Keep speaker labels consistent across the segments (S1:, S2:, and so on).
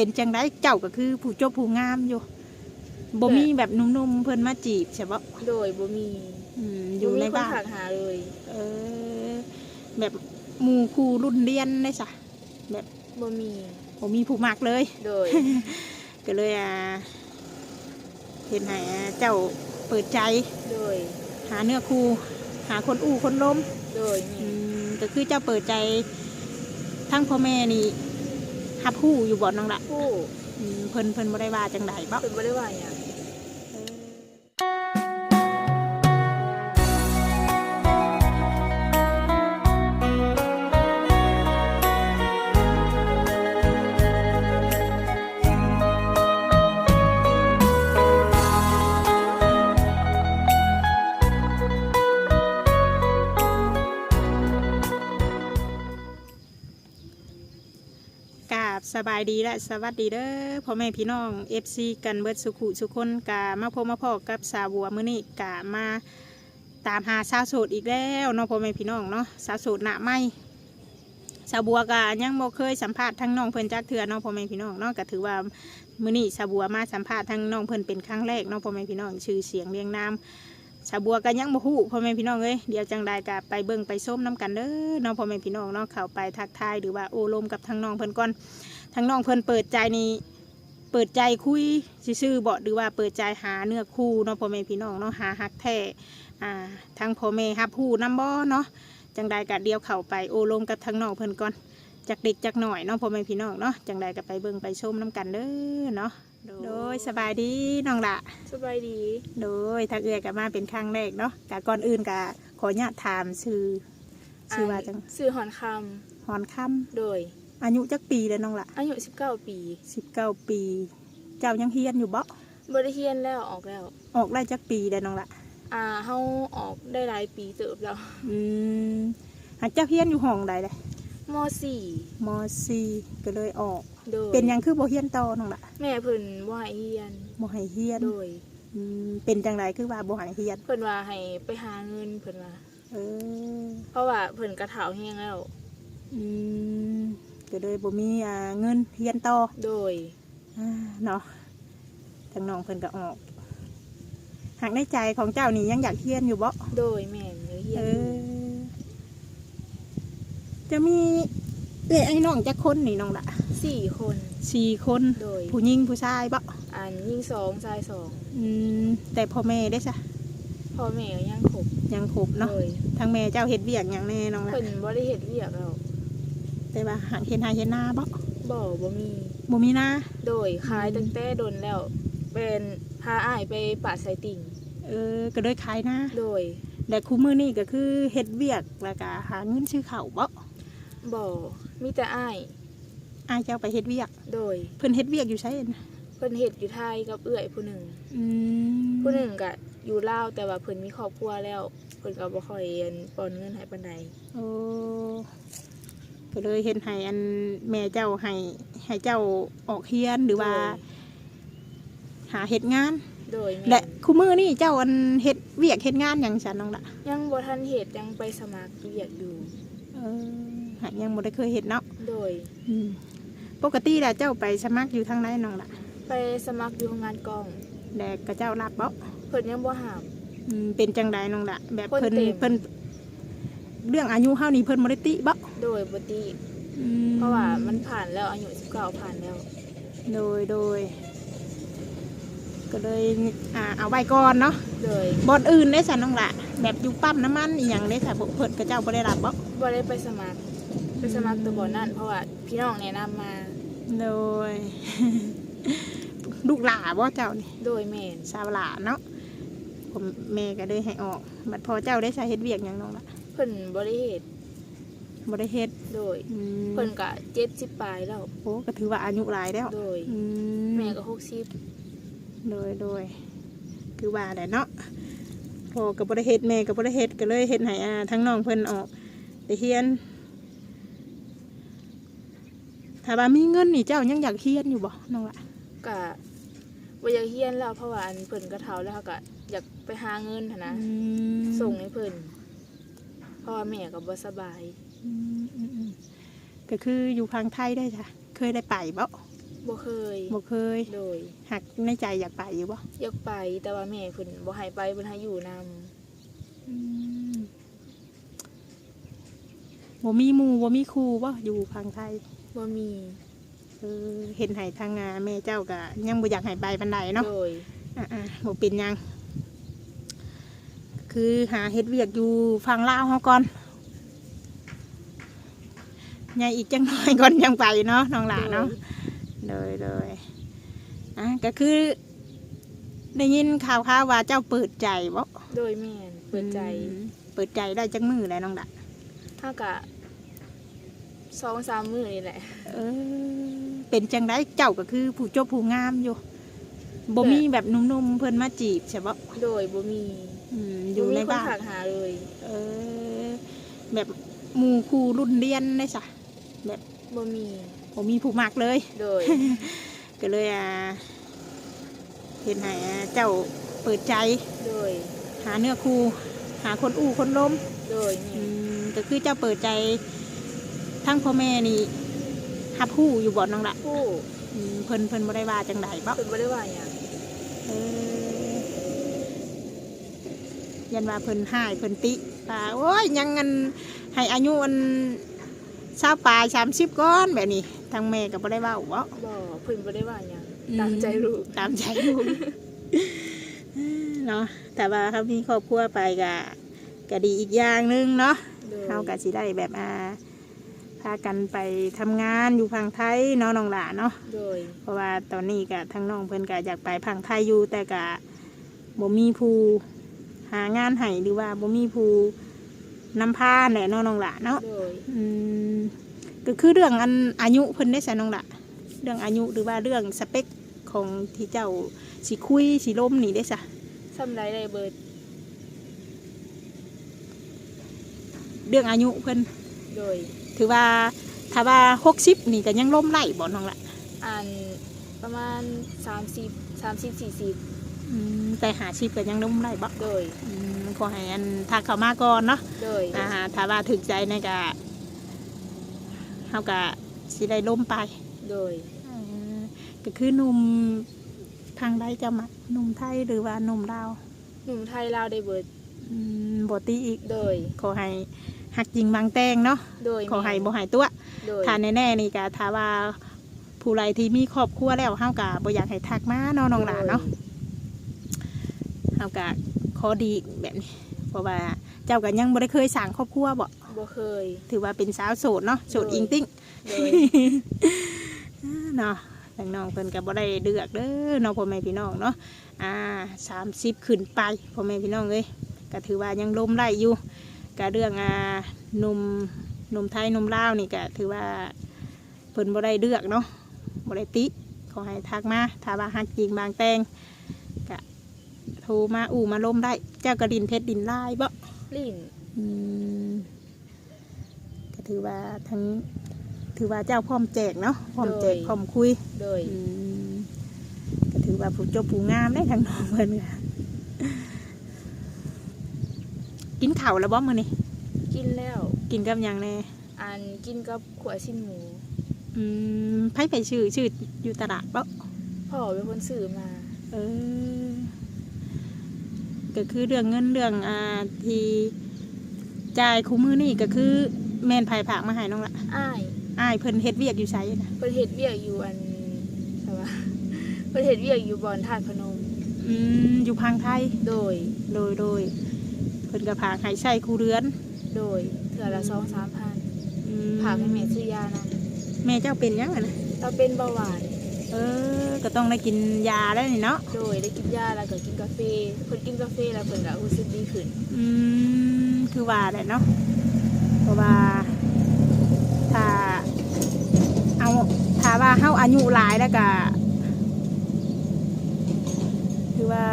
S1: เป็นจังไดเจ้าก็คือผู้จบผู้งามอยู่บ่มีแบบหนุ่มๆเพิ่นมาจีบใช่บ่
S2: โดยบ่มี
S1: อืมอยู่ใน
S2: บ่มี
S1: บ้าน
S2: คถกหาเลย
S1: เออ แบบหมู่ครูรุ่นเรียนได้ซะ
S2: บ่มี
S1: บ่มีผู้มักเลย
S2: โดย
S1: ก็เลยอ่าเห็นให้อ่าเจ้าเปิดใจ
S2: โดย
S1: หาเนื้อคู่หาคนอู้คนล้ม
S2: โดย
S1: อื
S2: แม่
S1: มก็คือเจ้าเปิดใจทั้งพ่อแม่นี่ ฮับผู้อยู่บ่น้องละ
S2: ผู้
S1: อืมเพิ่นเพิ่นบ่ได้ว่าจังไดบ่
S2: เพิ่นบ่ได้ว่าหยัง
S1: กาบสบายดีและสวัสดีเด้อพ่อแม่พี่น้อง FC กันเบิดสุขุสุคนกามาพบมาพอกับสาวัวมื้อนี้กามาตามหาสาวโสดอีกแล้วเนาะพ่อแม่พี่น้องเนาะสาวโสดหน้าใหม่สาวบัวกายังบ่เคยสัมภาษณ์ทั้งน้องเพิ่นจักเทื่อเนาะพ่อแม่พี่น้องเนาะก็ถือว่ามื้อนี้สาวบัวมาสัมภาษณ์ทั้งน้องเพิ่นเป็นครั้งแรกเนาะพ่อแม่พี่น้องชื่อเสียงเรียงนาม สาวบัวก็ยังบ่ฮู้พ่อแม่พี่น้องเอ้ยเดี๋ยวจังใดก็ไปเบิ่งไปส้มน้กันเด้อเนาะพ่อแม่พี่น้องเนาะเข้าไปทักทายหรือว่าโอ้ลมกับทั้งน้องเพิ่นก่อนทั้งน้องเพิ่นเปิดใจนี่เปิดใจคุยซื่อๆบอกหรือว่าเปิดใจหาเนื้อคู่เนาะพ่อแม่พี่น้องเนาะหาฮักแท้อ่าทั้งพ่อแม่ฮับผู้น้ำบ่เนาะจังใดกะเดียวเข้าไปโอลมกับทั้งน้องเพิ่นก่อนจากเด็กจากหน่อยเนาะพ่อแม่พี่น้องเนาะจังใดก็ไปเบิ่งไปชมน้ำกันเด้อเนาะ โดยสบายดีน้องละ
S2: สบายดี
S1: โดยทักเอื้อยกับมาเป็นครั้งแรกเนาะกะก่อนอื่นกะขออนุญาตถามชื่อชื่อว่าจัง
S2: ชื่อหอนคำ
S1: ฮอนค่
S2: โดยำ
S1: อายุจักปีเลยน้องละ
S2: อายุ19ปี
S1: สิบเก้าปี เจ้ายังเฮียนอยู่บ่
S2: บ่ได้เรียนแล้วออกแล้ว
S1: ออกได้จักปีได้น้องละ
S2: อ่าเฮาออกได้หลายปีเติบแล้ว
S1: อืมหากเจ้าเฮียนอยู่ห้องใดเลย
S2: ม
S1: มสี่ก็เลยออก
S2: .4 โดย
S1: เป็นหยังคือบ่เฮียนต่อน้องละ
S2: แม่เพิ่นบ่ให้เรียน
S1: บ่ให้เฮียน
S2: โดย
S1: อืมเป็นจังไรคือว่าบ่ให้เฮียน
S2: เพิ่นว่าให้ไปหาเงินเพิ่นว่า
S1: เออ
S2: เพราะว่าเพิ่นกระเถาแห้งแล้ว
S1: อืมก็เลยบ่มีอ่าเงินเฮียนต่อ
S2: โดย
S1: อ่าเนาะทางน้องเพิ่นก็ออกหากในใจของเจ้านี่ยังอยากเฮียนอยู่บ่
S2: โดยแม่นเนื้อเฮีย
S1: เอน
S2: อยู่
S1: อจะมี เอ้ยไอ้น้องจักคนนี่น้องละ
S2: สี่คน
S1: สี่คน
S2: โดย
S1: ผู้หญิงผู้ชายบ่
S2: อันยิ่งสองชายสอง
S1: อืมแต่พ่อแม่ได้ซะ
S2: พ่อแม่ก็ยังขบ
S1: ยังครบเนาะ
S2: โดย
S1: ทางแม่เจ้าเฮ็ดเวียกอย่างแน่น้องละ
S2: เพิ่นบ่ได้เฮ็ดเวียกแล้ว
S1: แต่ว่าหากเฮ็ดนาเฮ็ดนาบ่
S2: บ่บ่มี
S1: บ่มีนา
S2: โดยขายตั้งแต่โดนแล้ว เป็นพาอ้ายไปป่าไซติ่ง
S1: เออก็เลยขายนา
S2: โดย
S1: แต่คู่มือนี่ก็คือเฮ็ดเวียกแล้วก็หาเงินซื้อข้าวบ่
S2: บ่มีแต่อ้าย
S1: อายเจ้าไปเฮ็ดเวียก
S2: โดย
S1: เพิ่นเฮ็ดเวียกอยู่ไสนะ
S2: เพิ่นเฮ็ดอยู่ไทยกับเอื้อยผู้หนึ่ง
S1: อืม
S2: ผู้หนึ่งก็อยู่ลาวแต่ว่าเพิ่นมีครอบครัวแล้ว เพิ่นก็บ่ค่อยเรียนปอนเงินให้ปานใด
S1: โอ้ก็เลยเฮ็ดให้อันแม่เจ้าให้ให้เจ้าออกเฮียนหรือว่า หาเฮ็ดงาน
S2: โดยแม่
S1: และคู่มือนี่เจ้าอันเฮ็ดเวียกเฮ็ดงานหยังฉันน้องละ
S2: ยังบ่ทันเฮ็ดยังไปสมัครเวียกอยู่
S1: เออ หากยังบ่ได้เคยเฮ็ดเนาะ
S2: โดย
S1: อืมปกติแล้วเจ้าไปสมัครอยู่ทางไหนน้องละ
S2: ไปสมัครอยู่โรงงานกอง
S1: แลก็เจ้ารับบ่
S2: เพิ่นยังบ่หาม
S1: อืมเป็นจังใดน้องละแบบ
S2: เพิ่
S1: เพิ่น
S2: นเต็ม
S1: เพิ่นเรื่องอายุเฮานี่เพิ่นบ่ได้ติบ่
S2: โดยบ่ติ
S1: อืม
S2: เพราะว่ามันผ่านแล้วอายุ19ผ่านแล้ว
S1: โดยโดย ก็เลยอ่าเอาไว้ก่อนเนาะ
S2: โดย
S1: บอนอื่นได้สันน้องละแบบอยู่ปั๊มน้ำมันอีหยังได้ค่ะบ่เพิ่นกับเจ้าบ่ได้รับบ่
S2: บ่ได้ไปสมัคร ไปสมัครตัวบ่นั่นเพราะว่าพี่น้องแนะนำมา
S1: โดย ลูกหลาบ่เจ้านี่
S2: โดยแม่น
S1: สาวหลาเนาะผมแม่ก็เลยให้ออกบัดพอเจ้าได้ใช้เฮ็ดเวียกหยังน้องละ
S2: เพิ่นบ่ได้เฮ็ด
S1: บ่ได้เฮ็ด
S2: โดย
S1: อืม
S2: เพิ่นก็70ปลายแล้ว
S1: โอ้ก็ถือว่าอายุหลายแล้ว
S2: โดย
S1: อื
S2: แม่ก็60
S1: โดยโดยคือว่าแหละเนาะพอก็บ่ได้เฮ็ดแม่ก็บ่ได้เฮ็ดก็เลยเฮ็ดให้อ่าทั้งน้องเพิ่นออกไปเฮียน ถ้าว่ามีเงินนี่เจ้ายังอยากเฮียนอยู่บ่น้องละ
S2: ก็บ่อยากเฮียนแล้วเพราะว่าอันเพิ่นก็เฒ่าแล้วเขาก็อยากไปหาเงินหั้นนะ
S1: อืม
S2: ส่งให้เพิ่นเพราะว่าแม่ก็บ่สบาย
S1: อืมอืมอืมก็คืออยู่พังไทยได้จ้ะเคยได้ไปบ่
S2: บ่เคย
S1: บ่เคย
S2: โดย
S1: หักในใจอยากไปอยู่บ่
S2: อยากไปแต่ว่าแม่เพิ่นบ่ให้ไปเพิ่นให้อยู่นำ
S1: บ่มีหมู่บ่มีครูบ่อยู่พังไทย
S2: บ่มี
S1: เออเห็นให้ทางงานแม่เจ้าก็ยังบ่อยากให้ไปปานใดเนาะ
S2: โดย
S1: อ่าๆบ่เป็นหยัง คือหาเฮ็ดเวียกอยู่ฝั่งลาวเฮาก่อนใหญ่อีกจังน้อยก่อนยังไปเนาะน้องหลาเนาะเลยเลยอะก็คือ ได้ยินข่าวข่าวๆว่าเจ้าเปิดใจบ่
S2: โดยแม่นเปิดใจ
S1: อืมเปิดใจได้จังมือแล้วน้องดะ
S2: ถ้ากะ สองสามมื้อนี่แหละ
S1: เออเป็นจังได้เจ้าก็คือผู้เจบผู้งามอยู่บ่มีแบบหนุ่มๆเพิ่นมาจีบใช่บ่
S2: โดยบ่มี
S1: อืมอยู่ใน
S2: บ่มี
S1: บ้าน
S2: คนฝากหาเลย
S1: เออ แบบหมู่ครูรุ่นเรียนได้ซะ
S2: บ่มี
S1: บ่มีผู้มักเลย
S2: โดย
S1: ก็เลยอ่าเห็นให้อ่าเจ้าเปิดใจ
S2: โดย
S1: หาเนื้อคู่หาคนอู้คนล้ม
S2: โดย
S1: อื
S2: แม่น
S1: มก็คือเจ้าเปิดใจ ทั้งพ่อแม่นี่ฮับผู้อยู่บ่น้องละ
S2: ผู้
S1: อืมเพิ่นเพิ่นบ่ได้ว่าจังไดบ่
S2: เพิ่นบ่ได้ว่าหยัง
S1: เออยันว่าเพิ่นหายเพิ่นติป่าโอ้ยยังงันให้อายุอันสาวปลายสามสิบก้อนแบบนี้ทางแม่ก็บ่ได้เว่าบ่
S2: บ่เพิ่นบ่ได้ว่าหยัง
S1: อืม
S2: ตามใจลูก
S1: ตามใจลูกเนาะแต่ว่าเขามีครอบครัวไปก็ก็ดีอีกอย่างหนึงเนาะ
S2: โดย
S1: เขาก็สิได้แบบอ่า พากันไปทำงานอยู่พังไทยเนาะน้องหลาเนาะ
S2: โดย
S1: เพราะว่าตอนนี้ก็ทั้งน้องเพิ่นก็อยากไปพังไทยอยู่แต่ก็บ่มีผู้หางานให้หรือว่าบ่มีผู้นำพาแหละเนาะน้องหลาเนาะ
S2: โดย
S1: อืมก็คือเรื่องอันอายุเพิ่นได้ใส่น้องหลาเรื่องอายุหรือว่าเรื่องสเปคของที่เจ้าสิคุยสิล้มนี่ได้ซะ
S2: ซ้ำไรได้เบิด
S1: เรื่องอายุเพิ่น
S2: โดย
S1: ถือว่าถ้าว่า60นี่ก็ยังล้มไล่บ่น้องหละ
S2: อันประมาณ30 30 40
S1: อืมแต่หาชีพก็ยังล้มไล่บ่
S2: โดย
S1: อืมขอให้อันทักเข้ามาก่อนเนาะ
S2: โดย
S1: อ่าถ้าว่าถึกใจนี่ก็เฮาก็สิได้ล้มไป
S2: โดย
S1: อ่าก็คือหนุ่มทางใดจะมักหนุ่มไทยหรือว่าหนุ่มลาว
S2: หนุ่มไทยลาวได้เบิด
S1: อืมบ่ตีอีก
S2: โดย
S1: ขอให้ หักจริงบางแตงเนาะ
S2: โดย
S1: ขอให้บ่หายตัว
S2: โดย
S1: ถ้าแน่ๆนี่ก็ถ้าว่าผู้ใดที่มีครอบครัวแล้วเฮาก็บ่อยากให้ทักมาเนาะน้องหลานเนาะเฮาก็ขอดีแบบนี้เพราะว่าเจ้าก็ยังบ่ได้เคยสร้างครอบครัวบ่
S2: บ่เคย
S1: ถือว่าเป็นสาวโสดเนาะโสด
S2: โดย
S1: อิงติ้ง
S2: โดย
S1: เนาะทางน้องเพิ่นก็บ่ได้เลือกเด้อเนาะพ่อแม่พี่น้องเนาะอ่า30ขึ้นไปพ่อแม่พี่น้องเอ้ยก็ถือว่ายังลมได้อยู่ ก็เรื่องอ่าหนุ่มหนุ่มไทยหนุ่มลาวนี่ก็ถือว่าเพิ่นบ่ได้เลือกเนาะบ่ได้ติขอให้ทักมาถ้าว่าฮักจริงบางแตงก็โทรมาอู่มาลมได้ เจ้ากระดินเพชรดินลายบ่
S2: ลิ้น
S1: อืมก็ถือว่าทั้งถือว่าเจ้าพร้อมแจกเนาะพร้อมแจกพร้อมคุย
S2: โดย
S1: อืมก็ถือว่าผู้เจบผู้งามได้ทั้งน้องเพิ่นค่ะ กินข้าวแล้วบ่มื้อนี้
S2: กินแล้ว
S1: กินกับหยังแน่
S2: อันกินกับขวชิ้นหมู
S1: อืมไผไปชื่อชื่ออยู่ตลาดบ่
S2: พ่อเป็นคนซื้อมา
S1: เออ ก็คือเรื่องเงินเรื่องอ่าที่จ่ายคู่มือนี่ก็คือแม่นไผผากมาให้น้องละ
S2: อ้าย
S1: อ้ายเพิ่นเฮ็ดเวียกอยู่ไสนะ
S2: เพิ่นเฮ็ดเวียกอยู่อันใช่ปะเพิ่นเฮ็ดเวียกอยู่บ่อนธาตุพนม
S1: อืมอยู่พังไทย
S2: โดย
S1: โดยโดย เพิ่นก็ผากให้ใช้คู่เรือน
S2: โดยเถื่อละสองสามพัน
S1: อืม
S2: ผากให้แม่ซื้อยานะ
S1: แม่เจ้าเป็นหยังอะนะ
S2: เราเป็นเบาหวาน
S1: เออ ก็ต้องได้กินยาแล้วนี่เนาะ
S2: โดยได้กินยาแล้วก็กินกาแฟเพิ่นกินกาแฟแล้วเพิ่นก็รู้สึกดีขึ้น
S1: อืมคือว่าแหละเนาะเพราะว่าถ้าเอาถ้าว่าเฮาอายุหลายแล้วก็คือว่า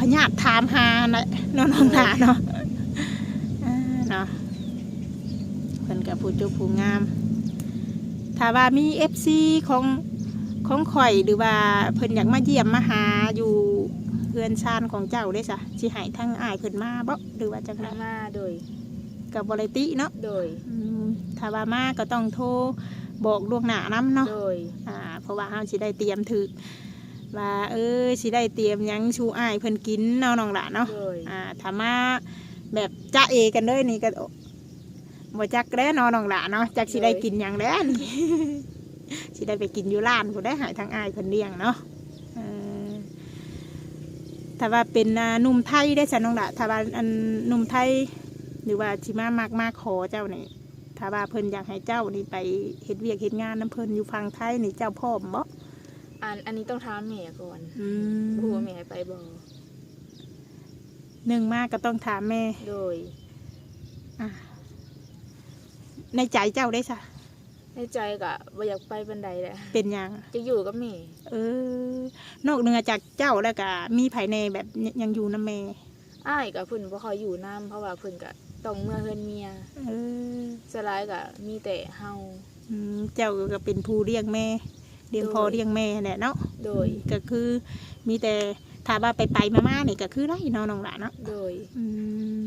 S1: พญาติถามหาน่ะเนาะน้องหนาเนาะอ่าเนาะเพิ่นกับผู้เจุผู้งาม ถ้าว่ามีเอฟซีของของข่อยหรือว่าเพิ่นอยากมาเยี่ยมมาหาอยู่เพื่อนชานของเจ้าได้สะสิให้ทั้งอ้ายเพิ่นมาบ่หรือว่าจังได
S2: มาโดย
S1: กับบริติเนาะ
S2: โดย
S1: อืมถ้าว่ามาก็ต้องโทรบอกล่วงหน้านํเนาะ
S2: โดย
S1: อ่าเพราะว่าเฮาสิได้เตรียมถึก ว่าเอ้ยสิได้เตรียมหยังชูอ้ายเพิ่นกินเนาะน้องหละเนาะ
S2: โดย
S1: อ่าถ้ามาแบบจ้าเอกันเลยนี่ก็บ่จักแล้วเนาะน้องหละเนาะจักสิได้กินหยังแล้วนี่ สิได้ไปกินอยู่ร้านผู้ได้หายทางอ้ายเพิ่นเลี้ยงเนาะเออถ้าว่าเป็นอ่าหนุ่มไทยได้ซะน้องหละถ้าว่าอันหนุ่มไทย หรือว่าสิมามากมาขอเจ้านี่ถ้าว่าเพิ่นอยากให้เจ้านี่ไปเฮ็ดเวียกเฮ็ดงานน้ำเพิ่นอยู่ฟังไทยนี่เจ้าพร้อมบ่
S2: อันอันนี้ต้องถามแม่ก่อน
S1: อื
S2: บ่ฮู้
S1: ม
S2: ว่าแม่ให้ไปบ่
S1: หนึ่งมากก็ต้องถามแม่
S2: โดย
S1: อะในใจเจ้าได้ซะ
S2: ในใจก็บ่อยากไปบันไดแหละ
S1: เป็นหยัง
S2: จะอยู่กับแม่
S1: เออ นอกเหนือจากเจ้าแล้วก็มีภายในแบบยังอยู่นะแม่
S2: อ้ายกับเพิ่นบ่ค่อยอยู่นํเพราะว่าเพิ่นก็ต้องเมื่อเฮือนเมีย
S1: เออ
S2: สลายก็มีแต่เฮา
S1: อืมเจ้าก็เป็นผู้เลี้ยงแม่ เลี้ยงพ่อ
S2: โดย
S1: เลี้ยงแม่แหละเนาะ
S2: โดย
S1: ก็คือมีแต่ถ้าว่าไปไปๆมาๆนี่ก็คือไรเนาะน้องหลานเนาะ
S2: โดย
S1: อืม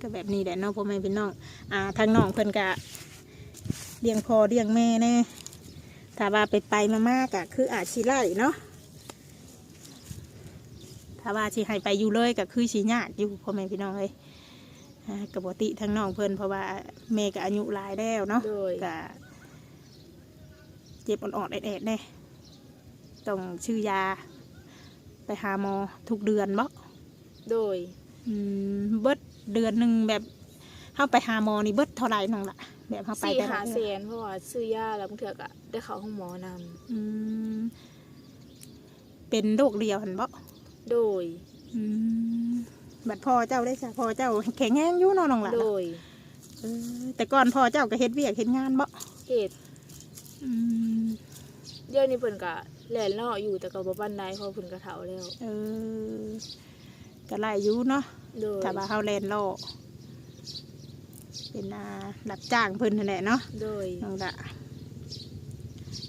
S1: ก็แบบนี้แหละเนาะพ่อแม่เป็นน้องอ่าทางน้องเพิ่นก็เลี้ยงพ่อเลี้ยงแม่แน่ถ้าว่าไปไปๆมาๆก็คืออาจสิไล่เนาะถ้าว่าสิให้ไปอยู่เลยก็คือสิยากอยู่พ่อแม่พี่น้องเอ้ยอ่ากัปกติทางน้องเพิ่นเพราะว่าแม่ก็อายุหลายแล้วเนาะ
S2: โดย
S1: ก็เจ็บอ่อนๆแอดๆแน่ต้องชื่อยา ไปหาหมอทุกเดือนบ่
S2: โดย
S1: อืมเบิดเดือนหนึ่งแบบเข้าไปหาหมอนี่เบิดเท่าไหร่น้องละแบบเข้าไป
S2: สี่
S1: แต่
S2: หา
S1: ละ
S2: แสนเพราะว่าซื้อยาแล้วบางเทื่อก็ได้เข้าห้องหมอนำ
S1: อืมเป็นโรคเดียวหันบ่
S2: โดย
S1: อืมบัดพ่อเจ้าได้จ้ะพ่อเจ้าแข็งแรงอยู่เนาะน้องละ
S2: โดย
S1: เออแต่ก่อนพ่อเจ้าก็เฮ็ดเวียกเฮ็ดงานบ่
S2: เหตุ
S1: อืม
S2: เดี๋ยวนี้เพิ่นก็แล่นเลาะอยู่แต่ก็บ่ปานใดเพราะเพิ่นก็เฒ่าแล้ว
S1: เออก็ไล่อยู่เนาะ
S2: โดย
S1: ถ้าว่าเฮาแลนโลอเป็นอารับจ้างเพิ่นนั่นแหละเนาะ
S2: โดย
S1: น้องละ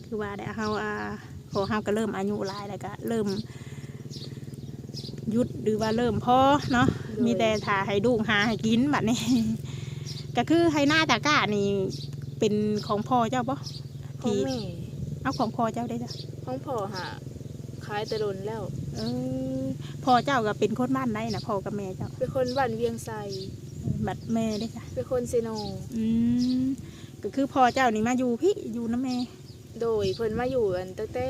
S1: คือว่าได้เฮาอ่าพอเฮาก็เริ่มอายุหลายแล้วก็เริ่มหยุดหรือว่าเริ่มพอเนาะมีแต่ถ่าให้ดูกหาให้กินแบบนี้ ก็คือให้หน้าตากร้านี่เป็นของพ่อเจ้าปะ
S2: ของแม่
S1: เอาของพ่อเจ้าได้จ้ะ
S2: ของพ่อหาขายแต่ดนแล้ว
S1: เออพ่อเจ้าก็เป็นคนบ้านไหนนะพ่อกับแม่เจ้า
S2: เป็นคนบ้านเวียงไซ
S1: บัดแม่ได้จ้ะ
S2: เป็นคนเซโน
S1: อืมก็คือพ่อเจ้านี่มาอยู่พี่อยู่นะแม่
S2: โดยเพิ่นมาอยู่กันตั้งแต่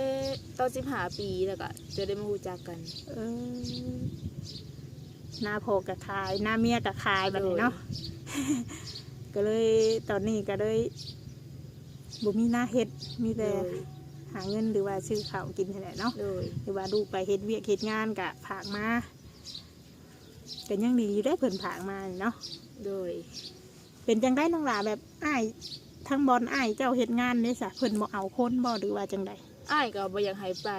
S2: ตอน15ปีแล้วก็จะได้มารู้จักกัน
S1: เออหน้าพ่อก็ขายหน้าเมียก็ขายแบบนี้เนาะ ก็เลยตอนนี้ก็เลย บ่มีหน้าเฮ็ดมี
S2: โด
S1: แต่
S2: ย
S1: หาเงินหรือว่าซื้อข้าวกินนี่แหละเนาะ
S2: โดย
S1: หรือว่าลูกไปเฮ็ดเวียกเฮ็ดงานกะผากมาก็ยังดีอยู่ได้เพิ่นผากมานี่เนาะ
S2: โดย
S1: เป็นจังได้น้องหลาแบบอ้ายทั้งบอลอ้ายเจ้าเฮ็ดงานเด้ซะเพิ่นบ่เอาคนบ่หรือว่าจังได
S2: อ้ายก็บ่อยากให้ไป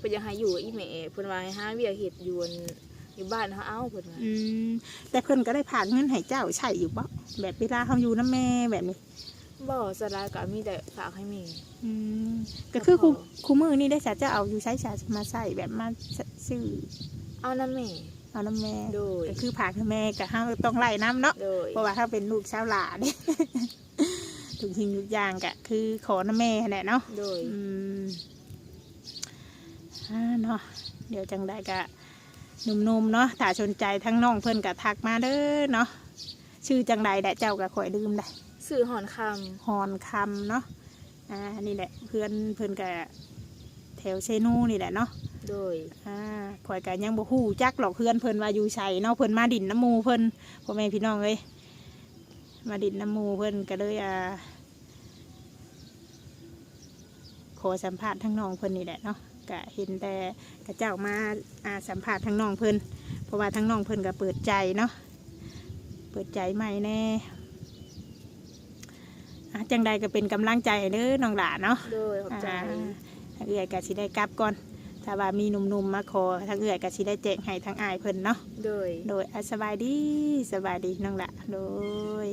S2: บ่อยากให้อยู่กับอีแม่เพิ่นว่าให้หาเวียกเฮ็ดอยู่อันอยู่บ้านเฮาเอาเพิ่นว่า
S1: อืมแต่เพิ่นก็ได้ผากเงินให้เจ้าใช้อยู่บ่แบบเวลาเฮาอยู่นำแม่แบบนี้
S2: บ่สลายก็มีแต่ฝากให้แม่
S1: อืมก็คือครู
S2: พอ
S1: ครูมือนี่ได้ซะจะเอาอยู่ใช้ซะมาใส่แบบมาซื้อ
S2: เอานํแม่
S1: เอาน้ำแม่
S2: โดย
S1: ก็คือผากให้แม่ก็เฮาต้องไล่น้ำเนาะ
S2: โดย
S1: เพราะว่าถ้าเป็นลูกชาวหลาเนี่ยทุกทิ้งทุกอย่างก็คือขอน้าแม่แหละเนาะ
S2: โดย
S1: อืมอ่าเนาะเดี๋ยวจังได้กะหนุ่มๆเนาะถ้าสนใจทั้งน้องเพิ่นกะทักมาเด้อเนาะชื่อจังใดแหละเจ้าก็ข่อยลืมได้
S2: สื่อหอนคำ
S1: ฮอนคำเนาะอ่านี่แหละเพื่อนเพิ่นกะแถวเซนูนี่แหละเนาะ
S2: โดย
S1: อ่าข่อยกะยังบ่ฮู้จักหรอกเพื่อนเพิ่นว่าอยู่ไสเนาะเพิ่นมาดินน้ำหมูเพิ่นพ่อแม่พี่น้องเอ้ยมาดินน้ำหมูเพิ่นก็เลยอ่าขอสัมภาษณ์ทั้งน้องเพิ่นนี่แหละเนาะก็เห็นแต่กระเจ้ามาอ่าสัมภาษณ์ทั้งน้องเพิ่นเพราะว่าทั้งน้องเพิ่นก็เปิดใจเนาะเปิดใจใหม่แน่อะ จังใดก็เป็นกำลังใจให้เด้อน้องหลาเนาะ
S2: โดยขอบใจ
S1: อ่าทางเอื้อยก็สิได้กลับก่อน ถ้าว่ามีหนุ่มๆมาขอทางเอื้อยก็สิได้แจ้งให้ทางอายเพิ่นเนาะ
S2: โดย
S1: โดยอะสบายดีสบายดีน้องละโดย